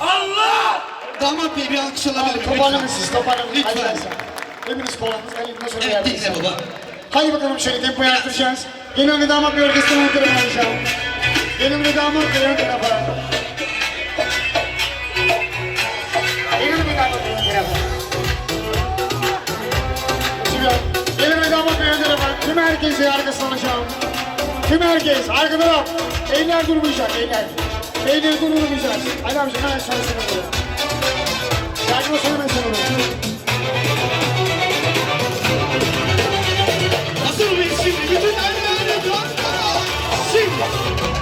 Allah! Damat bey bir alkış alabilir? Toparlanın siz toparlanın. Lütfen. Hepiniz kolanız. Elimden sonra Evet yardım dinle edin. baba. Hadi bakalım şöyle tempoyu arttıracağız. Gelin ve damat bir orkestra ön tarafa alacağım. Gelin ve damat bir ön tarafa. Gelin ve damat bir ön tarafa. Şimdi gelin ve damat bir ön tarafa. Tüm herkesi arkasına alacağım. Tüm herkes arka taraf. Eller durmayacak eller. Beyleri durmayacağız. Ali amca ben sana söylüyorum. Yardım olsana ben sana söylüyorum. Hazır mıyız şimdi? Bütün elleri dört Şimdi.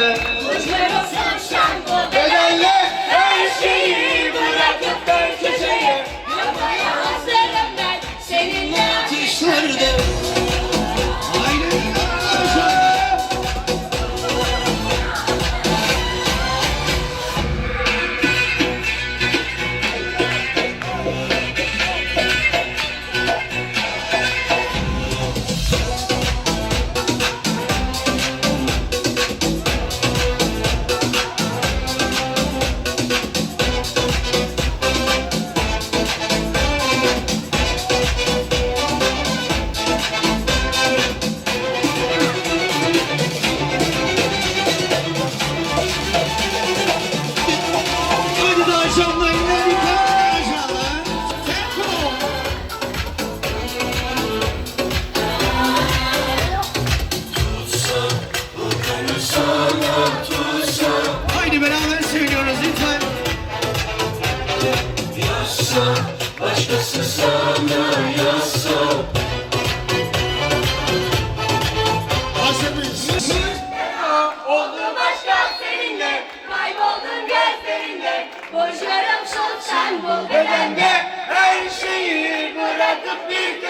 あ yazsa Başkası sana yazsa Oldum aşka seninle Kayboldum gözlerinde. Boşarım sol sen bul bedende Her şeyi bırakıp bir